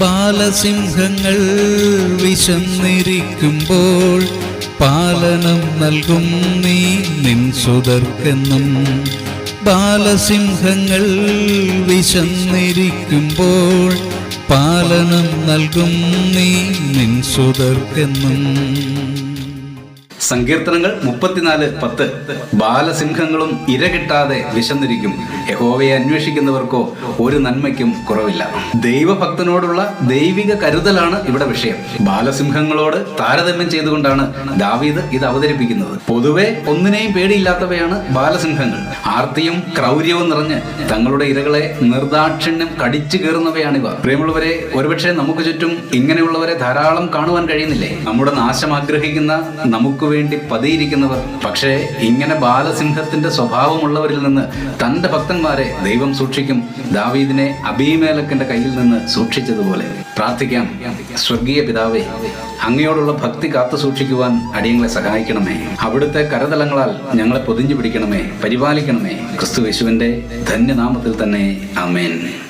ബാലസിംഹങ്ങൾ വിശന്നിരിക്കുമ്പോൾ പാലനം നൽകും നീ നിൻ സുതർക്കെന്നും. ബാലസിംഹങ്ങൾ വിശന്നിരിക്കുമ്പോൾ പാലനം നൽകും നീ നിൻ സുതർക്കെന്നും. സങ്കീർത്തനങ്ങൾ മുപ്പത്തിനാല് പത്ത്. ബാലസിംഹങ്ങളും ഇര കിട്ടാതെ വിശന്നിരിക്കും. യഹോവയെ അന്വേഷിക്കുന്നവർക്കോ ഒരു നന്മയ്ക്കും കുറവില്ല. ദൈവഭക്തനോടുള്ള ദൈവിക കരുതലാണ് ഇവിടെ വിഷയം. ബാലസിംഹങ്ങളോട് താരതമ്യം ചെയ്തുകൊണ്ടാണ് ദാവീദ് ഇത് അവതരിപ്പിക്കുന്നത്. പൊതുവെ ഒന്നിനെയും പേടിയില്ലാത്തവയാണ് ബാലസിംഹങ്ങൾ. ആർത്തിയും ക്രൗര്യവും നിറഞ്ഞ് തങ്ങളുടെ ഇരകളെ നിർദാക്ഷിണ്യം കടിച്ചു കയറുന്നവയാണിവ പ്രിയമുള്ളവരെ ഒരുപക്ഷെ നമുക്ക് ചുറ്റും ഇങ്ങനെയുള്ളവരെ ധാരാളം കാണുവാൻ കഴിയുന്നില്ലേ? നമ്മുടെ നാശം ആഗ്രഹിക്കുന്ന നമുക്ക് വേണ്ടി പതിയിരിക്കുന്നവർ. പക്ഷേ ഇങ്ങനെ ബാലസിംഹത്തിന്റെ സ്വഭാവമുള്ളവരിൽ നിന്ന് തന്റെ ഭക്തന്മാരെ ദൈവം സൂക്ഷിക്കും. ദാവീദിനെ അബീമേലക്കിന്റെ കയ്യിൽ നിന്ന് സൂക്ഷിച്ചതുപോലെ. പ്രാർത്ഥിക്കാം. സ്വർഗീയ പിതാവേ അങ്ങയോടുള്ള ഭക്തി കാത്തു സൂക്ഷിക്കുവാൻ അടിയങ്ങളെ സഹായിക്കണമേ. അവിടുത്തെ കരതലങ്ങളാൽ ഞങ്ങളെ പൊതിഞ്ഞു പിടിക്കണമേ. പരിപാലിക്കണമേ. ക്രിസ്തു യേശുവിന്റെ ധന്യനാമത്തിൽ തന്നെ. ആമേൻ.